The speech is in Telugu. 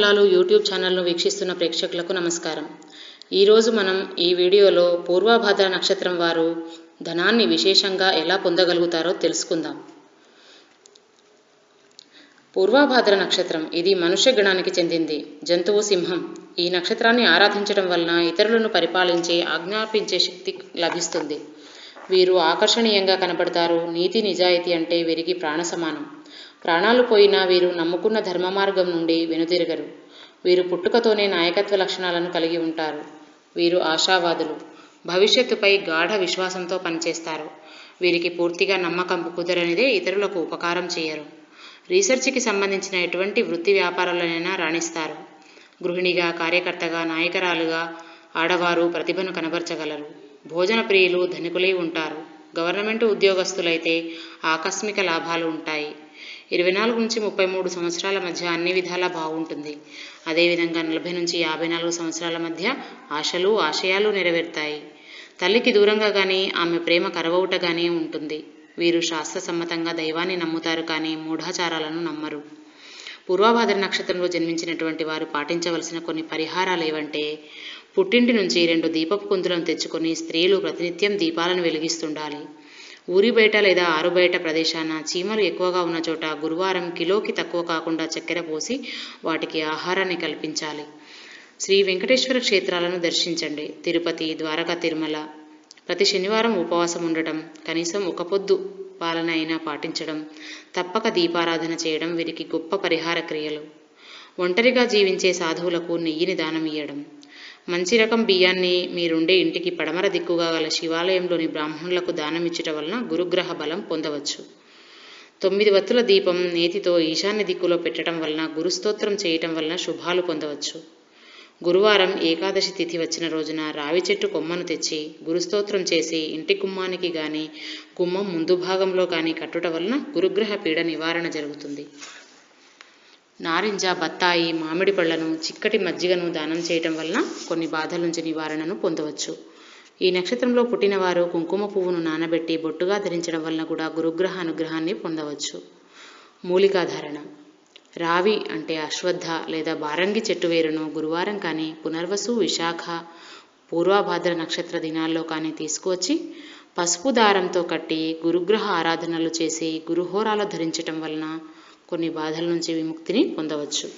కులాలు యూట్యూబ్ ఛానల్ను వీక్షిస్తున్న ప్రేక్షకులకు నమస్కారం. ఈరోజు మనం ఈ వీడియోలో పూర్వభాద్ర నక్షత్రం వారు ధనాన్ని విశేషంగా ఎలా పొందగలుగుతారో తెలుసుకుందాం. పూర్వభాద్ర నక్షత్రం ఇది మనుష్య గణానికి చెందింది. జంతువు సింహం. ఈ నక్షత్రాన్ని ఆరాధించడం వలన ఇతరులను పరిపాలించే ఆజ్ఞాపించే శక్తి లభిస్తుంది. వీరు ఆకర్షణీయంగా కనబడతారు. నీతి నిజాయితీ అంటే వీరికి ప్రాణ సమానం ప్రాణాలు పోయినా వీరు నమ్ముకున్న ధర్మ మార్గం నుండి వెనుదిరగరు. వీరు పుట్టుకతోనే నాయకత్వ లక్షణాలను కలిగి ఉంటారు. వీరు ఆశావాదులు. భవిష్యత్తుపై గాఢ విశ్వాసంతో పనిచేస్తారు. వీరికి పూర్తిగా నమ్మకం కుదరనిదే ఇతరులకు ఉపకారం చేయరు. రీసెర్చ్కి సంబంధించిన ఎటువంటి వృత్తి వ్యాపారాలనైనా రాణిస్తారు. గృహిణిగా కార్యకర్తగా నాయకరాలుగా ఆడవారు ప్రతిభను కనబరచగలరు. భోజన ప్రియులు ధనికులై ఉంటారు. గవర్నమెంట్ ఉద్యోగస్తులైతే ఆకస్మిక లాభాలు ఉంటాయి. ఇరవై నాలుగు నుంచి ముప్పై మూడు సంవత్సరాల మధ్య అన్ని విధాలా బాగుంటుంది. అదేవిధంగా నలభై నుంచి యాభై నాలుగు సంవత్సరాల మధ్య ఆశలు ఆశయాలు నెరవేరుతాయి. తల్లికి దూరంగా కానీ ఆమె ప్రేమ కరవవుట కానీ ఉంటుంది. వీరు శాస్త్రసమ్మతంగా దైవాన్ని నమ్ముతారు కానీ మూఢాచారాలను నమ్మరు. పూర్వభాద్ర నక్షత్రంలో జన్మించినటువంటి వారు పాటించవలసిన కొన్ని పరిహారాలు ఏవంటే పుట్టింటి నుంచి రెండు దీపపు కుందులను తెచ్చుకొని స్త్రీలు ప్రతినిత్యం దీపాలను వెలిగిస్తుండాలి. ఊరి బయట లేదా ఆరు బయట ప్రదేశాన చీమలు ఎక్కువగా ఉన్న చోట గురువారం కిలోకి తక్కువ కాకుండా చక్కెర పోసి వాటికి ఆహారాన్ని కల్పించాలి. శ్రీ వెంకటేశ్వర క్షేత్రాలను దర్శించండి. తిరుపతి ద్వారకా తిరుమల. ప్రతి శనివారం ఉపవాసం ఉండటం కనీసం ఒక పొద్దు. పాలన అయినా పాటించడం తప్పక దీపారాధన చేయడం వీరికి గొప్ప పరిహార క్రియలు. ఒంటరిగా జీవించే సాధువులకు నెయ్యిని దానమియ్యడం మంచి రకం బియ్యాన్ని మీరుండే ఇంటికి పడమర దిక్కుగా గల శివాలయంలోని బ్రాహ్మణులకు దానమిచ్చుట వలన గురుగ్రహ బలం పొందవచ్చు. తొమ్మిది వత్తుల దీపం నేతితో ఈశాన్య దిక్కులో పెట్టడం వలన గురుస్తోత్రం చేయటం వలన శుభాలు పొందవచ్చు. గురువారం ఏకాదశి తిథి వచ్చిన రోజున రావి చెట్టు కొమ్మను తెచ్చి గురుస్తోత్రం చేసి ఇంటి గుమ్మానికి గాని గుమ్మం ముందు భాగంలో కానీ కట్టుట వలన గురుగ్రహ పీడ నివారణ జరుగుతుంది. నారింజ బత్తాయి మామిడి పళ్ళను చిక్కటి మజ్జిగను దానం చేయటం వలన కొన్ని బాధల నుంచి నివారణను పొందవచ్చు. ఈ నక్షత్రంలో పుట్టినవారు కుంకుమ పువ్వును నానబెట్టి బొట్టుగా ధరించడం వలన కూడా గురుగ్రహ అనుగ్రహాన్ని పొందవచ్చు. మూలికాధారణ. రావి అంటే అశ్వత్థ లేదా బారంగి చెట్టు వేరును గురువారం కానీ పునర్వసు విశాఖ పూర్వభాద్ర నక్షత్ర దినాల్లో కానీ తీసుకువచ్చి పసుపు దారంతో కట్టి గురుగ్రహ ఆరాధనలు చేసి గురుహోరాలు ధరించటం వలన కొన్ని బాధల నుంచి విముక్తిని పొందవచ్చు.